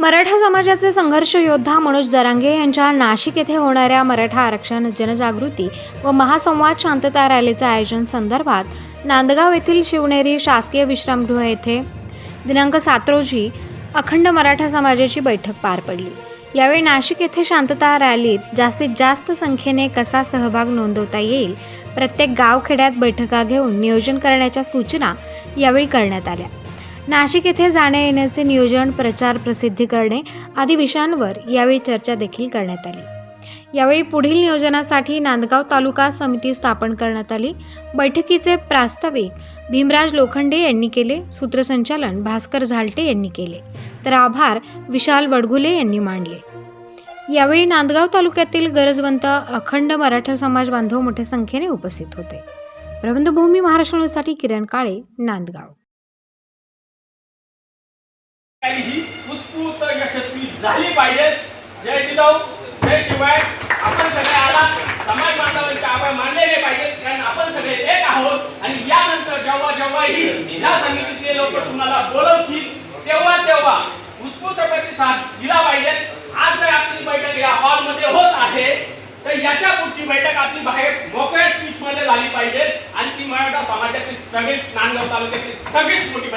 मराठा समाजाचे संघर्ष योद्धा मनोज जरांगे यांच्या नाशिक येथे होणाऱ्या मराठा आरक्षण जनजागृती व महासंवाद शांतता रॅलीचं आयोजन संदर्भात नांदगाव येथील शिवनेरी शासकीय विश्रामगृह येथे दिनांक सात रोजी अखंड मराठा समाजाची बैठक पार पडली. यावेळी नाशिक येथे शांतता रॅलीत जास्तीत जास्त संख्येने कसा सहभाग नोंदवता येईल प्रत्येक गावखेड्यात बैठका घेऊन नियोजन करण्याच्या सूचना यावेळी करण्यात आल्या. नाशिक येथे जाण्या येण्याचे नियोजन प्रचार प्रसिद्धी करणे आदी विषयांवर यावेळी चर्चा देखील करण्यात आली. यावेळी पुढील नियोजनासाठी नांदगाव तालुका समिती स्थापन करण्यात आली. बैठकीचे प्रास्ताविक भीमराज लोखंडे यांनी केले. सूत्रसंचालन भास्कर झालटे यांनी केले. तर आभार विशाल बडगुले यांनी मांडले. यावेळी नांदगाव तालुक्यातील गरजवंत अखंड मराठा समाज बांधव मोठ्या संख्येने उपस्थित होते. प्रबंधभूमी महाराष्ट्र न्यूजसाठी किरण काळे नांदगाव. ही उत्स्फूर्त यशस्वी झाली पाहिजे. जय जिजाऊ जय शिवाय. आपण सगळे आला समाज बांधवांचे आभार मानलेले पाहिजे. कारण आपण सगळे एक आहोत. आणि यानंतर जेव्हा जेव्हाही या समितीतले लोक तुम्हाला बोलवतील तेव्हा तेव्हा उत्स्फूर्त प्रतिसाद दिला पाहिजे. आज जर आपली बैठक या हॉलमध्ये होत आहे तर याच्या पुढची बैठक आपली बाहेर मोकळ्या स्पीच मध्ये झाली पाहिजे. आणि ती मराठा समाजातील सगळीच नांदगाव तालुक्यातील सगळीच मोठी बैठक.